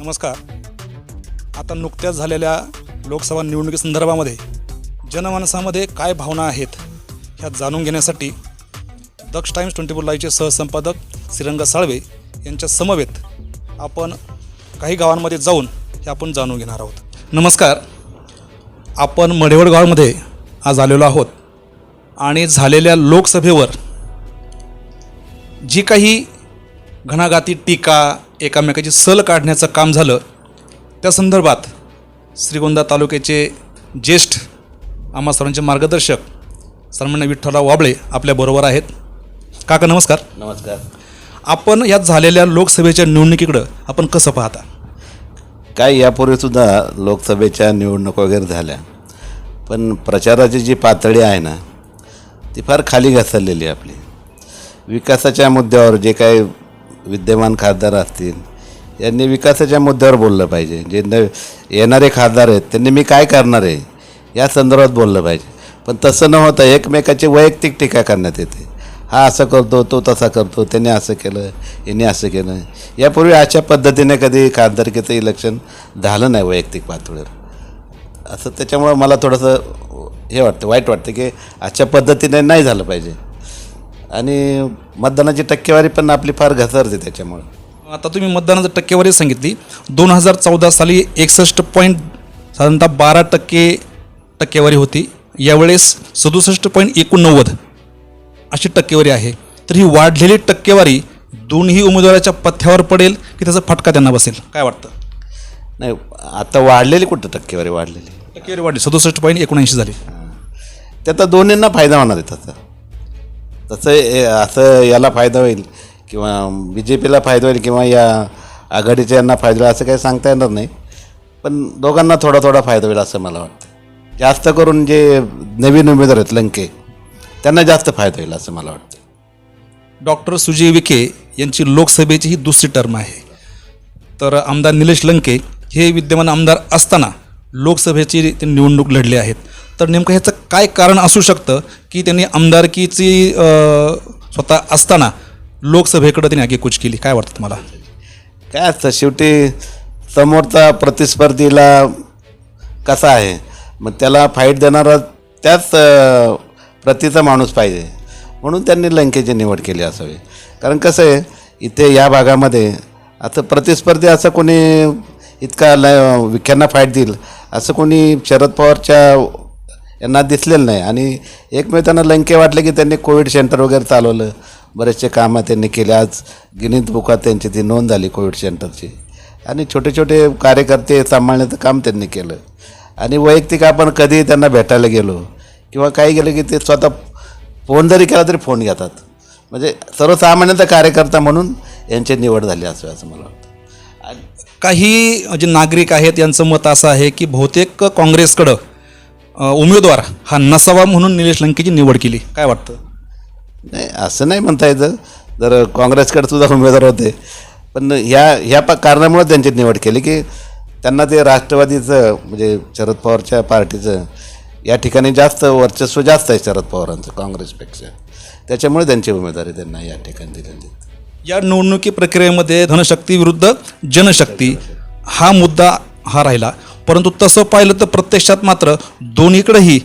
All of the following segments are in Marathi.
नमस्कार. आता नुकत्याच झालेल्या लोकसभा निवडणुकीसंदर्भामध्ये जनमानसामध्ये काय भावना आहेत ह्या जाणून घेण्यासाठी दक्ष टाईम्स ट्वेंटी फोर लाईव्हचे सहसंपादक श्रीरंग साळवे यांच्या समवेत आपण काही गावांमध्ये जाऊन हे आपण जाणून घेणार आहोत. नमस्कार. आपण मढेवड गावामध्ये आज आलेलो आहोत आणि झालेल्या लोकसभेवर जी काही घणाघाती टीका एकामेकाची सल काढण्याचं काम झालं. त्या संदर्भात श्रीगोंदा तालुक्याचे ज्येष्ठ आम्हा सर्वांचे मार्गदर्शक सन्मान्य विठ्ठलराव वाबळे आपल्याबरोबर आहेत. काका नमस्कार. नमस्कार. आपण यात झालेल्या लोकसभेच्या निवडणुकीकडं आपण कसं पाहता? काय यापूर्वीसुद्धा लोकसभेच्या निवडणूक वगैरे झाल्या. पण प्रचाराची जी पातळी आहे ना ती फार खाली घसरलेली आहे आपली. विकासाच्या मुद्द्यावर जे काही विद्यमान खासदार असतील यांनी विकासाच्या मुद्द्यावर बोललं पाहिजे. जे न येणारे खासदार आहेत त्यांनी मी काय करणार आहे या संदर्भात बोललं पाहिजे. पण तसं न होता एकमेकाची वैयक्तिक टीका करण्यात येते. हा असं करतो तो तसा करतो त्याने असं केलं याने असं केलं. यापूर्वी अशा पद्धतीने कधी खासदारकीचं इलेक्शन झालं नाही वैयक्तिक पातळीवर. असं त्याच्यामुळं मला थोडंसं हे वाटतं वाईट वाटतं की अशा पद्धतीने नाही झालं पाहिजे. आणि मतदानाची टक्केवारी पण आपली फार घसरते त्याच्यामुळं. आता तुम्ही मतदानाची टक्केवारी सांगितली. दोन हजार चौदा साली एकसष्ट पॉईंट साधारणतः बारा टक्के टक्केवारी होती. यावेळेस सदुसष्ट पॉईंट एकोणनव्वद अशी टक्केवारी आहे. तर ही वाढलेली टक्केवारी दोन्ही उमेदवाराच्या पथ्यावर पडेल की त्याचा फटका त्यांना बसेल? काय वाटतं? नाही आता वाढलेली कुठं टक्केवारी वाढलेली? टक्केवारी वाढली. सदुसष्ट पॉईंट एकोणऐंशी झाली. त्याचा दोन्हींना फायदा होणार आहे त्याचा तसं असं याला फायदा होईल किंवा बी जे पीला फायदा होईल किंवा या आघाडीच्या यांना फायदा होईल असं काही सांगता येणार नाही. पण दोघांना थोडा थोडा फायदा होईल असं मला वाटतं. जास्त करून जे नवीन उमेदवार आहेत लंके त्यांना जास्त फायदा होईल असं मला वाटतं. डॉक्टर सुजय विखे यांची लोकसभेची ही दुसरी टर्म आहे. तर आमदार निलेश लंके हे विद्यमान आमदार असताना लोकसभेची ते निवडणूक लढले आहेत. तर नेमकं ह्याचं काय कारण असू शकतं की त्यांनी आमदारकीची स्वतः असताना लोकसभेकडं त्यांनी आगेकूच केली? काय वाटतं तुम्हाला? काय असतं शेवटी समोरचा प्रतिस्पर्धीला कसा आहे? मग त्याला फाईट देणारा त्याच प्रतीचा माणूस पाहिजे. म्हणून त्यांनी लंकेची निवड केली असावी. कारण कसं आहे इथे या भागामध्ये असं प्रतिस्पर्धी असं कोणी इतका ल विख्यांना फाईट देईल असं कोणी शरद पवारच्या यांना दिसलेलं नाही. आणि एकमेकांना लंके वाटले की त्यांनी कोविड सेंटर वगैरे चालवलं. बरेचसे कामं त्यांनी केले. आज गिनीत बुकात त्यांची ती नोंद झाली कोविड सेंटरची. आणि छोटे छोटे कार्यकर्ते सांभाळण्याचं काम त्यांनी केलं. आणि वैयक्तिक आपण कधी त्यांना भेटायला गेलो किंवा काही गेलं की ते स्वतः फोन जरी केला तरी फोन घेतात. म्हणजे सर्वसामान्यतः कार्यकर्ता म्हणून यांची निवड झाली असं असं मला वाटतं. काही जे नागरिक आहेत यांचं मत असं आहे की बहुतेक काँग्रेसकडं उमेदवार हा नसावा म्हणून निलेश लंकेची निवड केली. काय वाटतं? नाही असं नाही म्हणता येतं. जर काँग्रेसकडे सुद्धा उमेदवार होते. पण ह्या ह्या प कारणामुळे त्यांची निवड केली की त्यांना ते राष्ट्रवादीचं म्हणजे शरद पवारच्या पार्टीचं या ठिकाणी जास्त वर्चस्व जास्त आहे शरद पवारांचं काँग्रेसपेक्षा. त्याच्यामुळे त्यांची उमेदवारी त्यांना या ठिकाणी दिलेली आहे. या निवडणुकी प्रक्रियेमध्ये धनशक्ती विरुद्ध जनशक्ती हा मुद्दा हा राहिला. परंतु तसं पाहिलं तर प्रत्यक्षात मात्र दोन्हीकडेही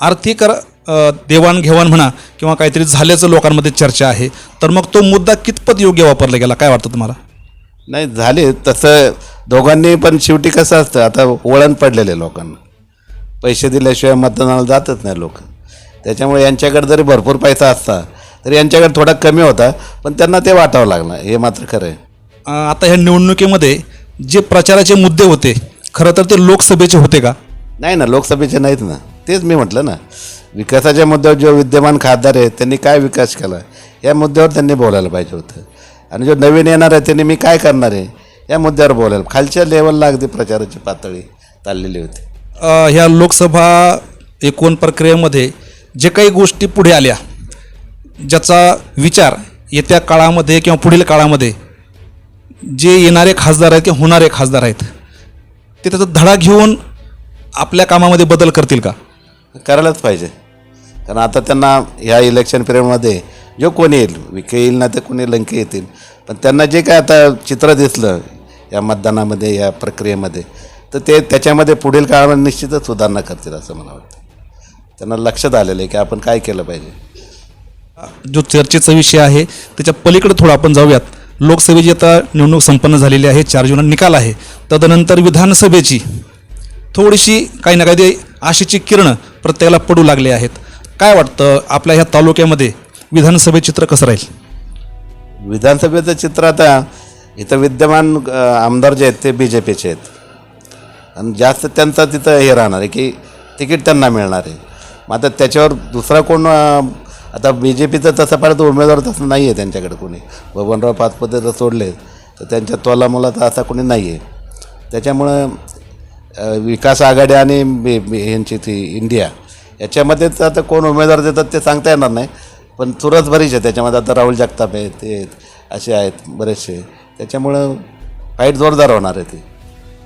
आर्थिक देवाणघेवाण म्हणा किंवा काहीतरी झाल्याचं लोकांमध्ये चर्चा आहे. तर मग तो मुद्दा कितपत योग्य वापरला गेला? काय वाटतं तुम्हाला? नाही झाले. तसं दोघांनी पण शेवटी कसं असतं आता वळण पडलेले लोकांना. पैसे दिल्याशिवाय मतदानाला जातच नाही लोक. त्याच्यामुळे यांच्याकडे जरी भरपूर पैसा असता तरी यांच्याकडे थोडा कमी होता पण त्यांना ते वाटावं लागलं. हे मात्र खरं आहे. आता ह्या निवडणुकीमध्ये जे प्रचाराचे मुद्दे होते खरं तर ते लोकसभेचे होते का? नाही ना लोकसभेचे नाहीत ना. तेच मी म्हटलं ना. विकासाच्या मुद्द्यावर जो विद्यमान खासदार आहे त्यांनी काय विकास केला? या मुद्द्यावर त्यांनी बोलायला पाहिजे होतं. आणि जो नवीन येणार आहे त्यांनी मी काय करणार आहे? या मुद्द्यावर बोलायला. खालच्या लेवलला अगदी प्रचाराची पातळी चाललेली होती. अ, ह्या लोकसभा एकूण प्रक्रियेमध्ये जे काही गोष्टी पुढे आल्या ज्याचा विचार येत्या काळामध्ये किंवा पुढील काळामध्ये जे येणारे खासदार आहेत किंवा होणारे खासदार आहेत ते त्याचा धडा घेऊन आपल्या कामामध्ये बदल करतील का? करायलाच पाहिजे. कारण आता त्यांना ह्या इलेक्शन पिरियडमध्ये जो कोणी येईल विखे येईल ना तर कोणी लंके येतील. पण त्यांना जे काय आता चित्र दिसलं या मतदानामध्ये या प्रक्रियेमध्ये तर ते त्याच्यामध्ये पुढील काळात निश्चितच सुधारणा करतील असं मला वाटतं. त्यांना लक्षात आलेलं आहे की आपण काय केलं पाहिजे. जो चर्चेचा विषय आहे त्याच्या पलीकडे थोडं आपण जाऊयात. लोकसभेची आता निवडणूक संपन्न झालेली आहे चार जून निकाल आहे. तदनंतर विधानसभेची थोडीशी काही ना काही आशेची किरणं प्रत्येकाला पडू लागले आहेत. काय वाटतं आपल्या ह्या तालुक्यामध्ये विधानसभे चित्र कसं राहील? विधानसभेचं चित्र आता इथं विद्यमान आमदार जे आहेत ते बी जे पीचे आहेत. आणि जास्त त्यांचा तिथं हे राहणार आहे की तिकीट त्यांना मिळणार आहे. मग आता त्याच्यावर दुसरा कोण आता बी जे पीचं तसं पाहिलं तर उमेदवार तसं नाही आहे त्यांच्याकडे कोणी. बबनराव पाचपते जर सोडले तर त्यांच्या तोलामोलाचा असा कोणी नाही आहे त्याच्यामुळं विकास आघाडी आणि यांची ह्यांची ती इंडिया याच्यामध्येच आता कोण उमेदवार देतात ते सांगता येणार नाही. पण चुरस बरीच आहे त्याच्यामध्ये. आता राहुल जगताप आहेत ते असे आहेत बरेचसे. त्याच्यामुळं फाईट जोरदार होणार आहे ती.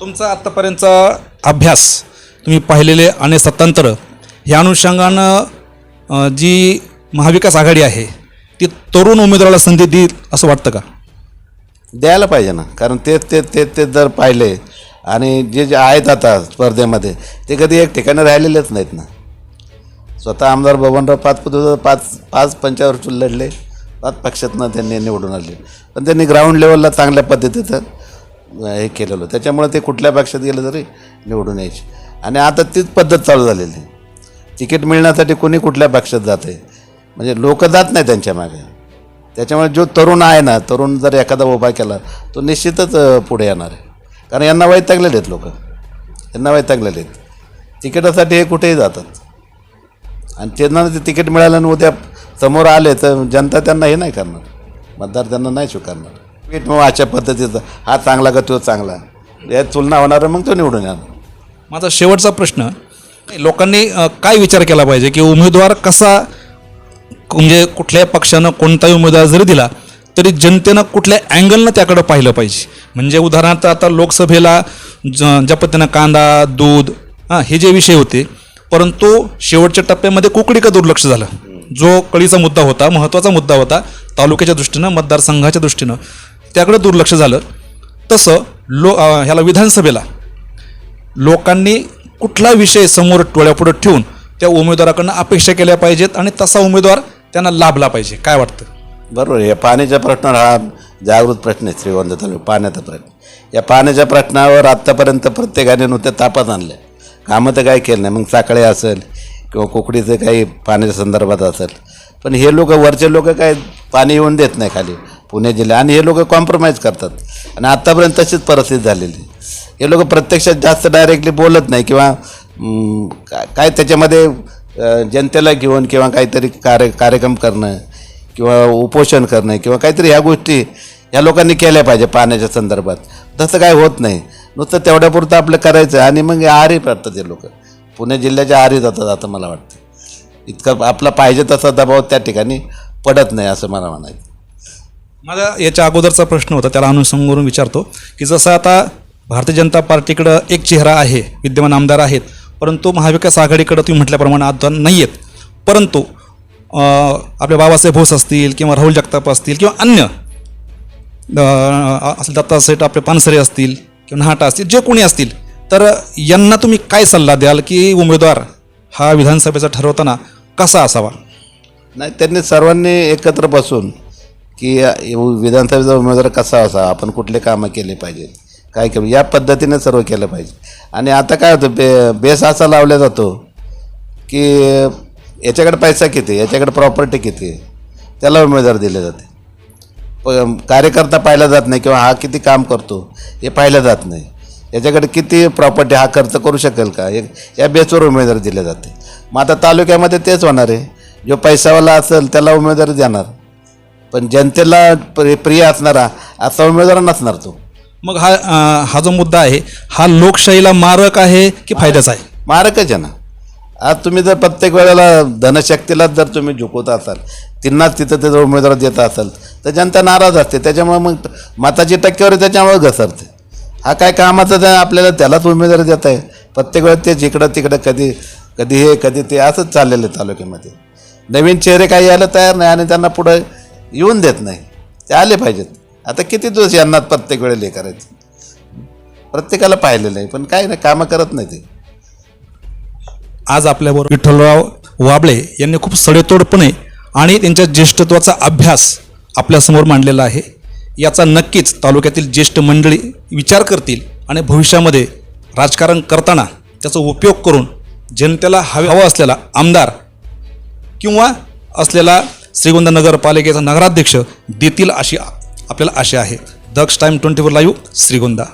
तुमचा आत्तापर्यंतचा अभ्यास तुम्ही पाहिलेले आणि सत्तांतर ह्या अनुषंगानं जी महाविकास आघाडी आहे ती तरुण उमेदवाराला संधी देईल असं वाटतं का? द्यायला पाहिजे ना कारण तेच ते ते ते जर पाहिले आणि जे जे आहेत आता स्पर्धेमध्ये ते कधी एक ठिकाणी राहिलेलेच नाहीत ना. स्वतः आमदार बबनराव पाचपुते पाच पाच पंचावर लढले पाच पक्षातनं त्यांनी निवडून आले. पण त्यांनी ग्राउंड लेवलला चांगल्या पद्धतीचं हे केलेलं त्याच्यामुळे ते कुठल्या पक्षात गेलं तरी निवडून यायचे. आणि आता तीच पद्धत चालू झालेली आहे. तिकीट मिळण्यासाठी कोणी कुठल्या पक्षात जाते म्हणजे लोक जात नाही त्यांच्या मागे. त्याच्यामुळे जो तरुण आहे ना तरुण जर एखादा उभा केला तो निश्चितच पुढे येणार आहे. कारण यांना वैतागलेले आहेत लोक. यांना वैतागलेले आहेत. तिकिटासाठी हे कुठेही जातात. आणि त्यांना ते तिकीट मिळालं आणि उद्या समोर आले तर जनता त्यांना हे नाही करणार. मतदार त्यांना नाही स्वीकारणार. तिकीट मग अशा पद्धतीचं हा चांगला का तो चांगला? या तुलना होणार मग तो निवडून येणार. माझा शेवटचा प्रश्न लोकांनी काय विचार केला पाहिजे की उमेदवार कसा म्हणजे कुठल्याही पक्षानं कोणताही उमेदवार जरी दिला तरी जनतेनं कुठल्या अँगलनं त्याकडं पाहिलं पाहिजे. म्हणजे उदाहरणार्थ आता लोकसभेला ज ज्या पद्धतीनं कांदा दूध हां हे जे विषय होते परंतु शेवटच्या टप्प्यामध्ये कुकडीकडे दुर्लक्ष झालं. जो कळीचा मुद्दा होता महत्त्वाचा मुद्दा होता तालुक्याच्या दृष्टीनं मतदारसंघाच्या दृष्टीनं त्याकडे दुर्लक्ष झालं. तसं लो ह्याला विधानसभेला लोकांनी कुठला विषय समोर डोळ्यापुढे ठेवून त्या उमेदवाराकडनं अपेक्षा केल्या पाहिजेत आणि तसा उमेदवार त्यांना लाभला पाहिजे. काय वाटतं? बरोबर या पाण्याच्या प्रश्नावर हा जागृत प्रश्न आहे श्रीगोंदा तालुका पाण्याचा प्रश्न. या पाण्याच्या प्रश्नावर आत्तापर्यंत प्रत्येकाने नुसत्या तापात आणलं कामं तर काही केलं नाही. मग साखळे असेल किंवा कुकडीचं काही पाण्याच्या संदर्भात असेल. पण हे लोक वरचे लोक काय पाणी येऊन देत नाही खाली पुणे जिल्हा आणि हे लोक कॉम्प्रोमाइज करतात. आणि आत्तापर्यंत तशीच परिस्थिती झालेली. हे लोक प्रत्यक्षात जास्त डायरेक्टली बोलत नाही किंवा काय काय त्याच्यामध्ये जनतेला घेऊन किंवा काहीतरी कार्य कार्यक्रम करणं किंवा उपोषण करणं किंवा काहीतरी ह्या गोष्टी ह्या लोकांनी केल्या पाहिजे पाण्याच्या संदर्भात. तसं काय होत नाही. नुसतं तेवढ्यापुरतं आपलं करायचं आणि मग आरी पडतात ते लोक. पुणे जिल्ह्याच्या आरी जातात असं मला वाटतं. इतकं आपला पाहिजे तसा दबाव त्या ठिकाणी पडत नाही असं मला म्हणायचं. माझा याच्या अगोदरचा प्रश्न होता त्याला अनुसंगून विचारतो की जसं आता भारतीय जनता पार्टीकडं एक चेहरा आहे विद्यमान आमदार आहेत परंतु महाविकास आघाडीकडं तुम्ही म्हटल्याप्रमाणे आमदार नाही आहेत परंतु आपले बाबासाहेब भोस असतील किंवा राहुल जगताप असतील किंवा अन्य अं, असं दत्तासेठ आपले पानसरे असतील किंवा नाहाटा असतील जे कोणी असतील तर यांना तुम्ही काय सल्ला द्याल की उमेदवार हा विधानसभेचा ठरवताना कसा असावा? नाही त्यांनी सर्वांनी एकत्र बसून की विधानसभेचा उमेदवार कसा असा आपण कुठले कामं केले पाहिजेत? काय के या पद्धतीने सर्व केलं पाहिजे. आणि आता काय होतं बे बेस असा लावला जातो की याच्याकडे पैसा किती याच्याकडे प्रॉपर्टी किती त्याला उमेदवार दिले जाते. प कार्यकर्ता पाहिला जात नाही किंवा हा किती काम करतो हे पाहिलं जात नाही. याच्याकडे किती प्रॉपर्टी हा खर्च करू शकेल का? या बेसवर उमेदवार दिले जाते. मग आता तालुक्यामध्ये तेच होणार आहे. जो पैसावाला असेल त्याला उमेदवारी देणार. पण जनतेला प्रिय असणारा असा उमेदवार नसणार तो. मग हा अं, हा जो मुद्दा आहे हा लोकशाहीला मारक आहे की फायद्याचा आहे? मारकच आहे ना. आज तुम्ही जर प्रत्येक वेळेला धनशक्तीलाच जर तुम्ही झुकवत असाल त्यांनाच तिथं त्याचा उमेदवार देत असाल तर जनता नाराज असते. त्याच्यामुळे मग मताची टक्केवारी त्याच्यामुळे घसरते. हा काय कामाचा त्या आपल्याला त्यालाच उमेदवारी देत आहे. प्रत्येक वेळेस ते जिकडं तिकडं कधी कधी हे कधी ते असंच चाललेलं आहे तालुक्यामध्ये. नवीन चेहरे काही यायला तयार नाही आणि त्यांना पुढं येऊन देत नाही. ते आले पाहिजेत. आता किती दिवस यांना प्रत्येक वेळेला हे करायचं? प्रत्येकाला पाहिलेलं आहे पण काय नाही कामं करत नाही ते. आज आपल्याबरोबर विठ्ठलराव वाबळे यांनी खूप सडेतोडपणे आणि त्यांच्या ज्येष्ठत्वाचा अभ्यास आपल्यासमोर मांडलेला आहे. याचा नक्कीच तालुक्यातील ज्येष्ठ मंडळी विचार करतील आणि भविष्यामध्ये राजकारण करताना त्याचा उपयोग करून जनतेला हवे हवा असलेला आमदार किंवा असलेला श्रीगोंदा नगरपालिकेचा नगराध्यक्ष देतील अशी आपल्याला आशा आहे Daksh time twenty four live Shrigonda.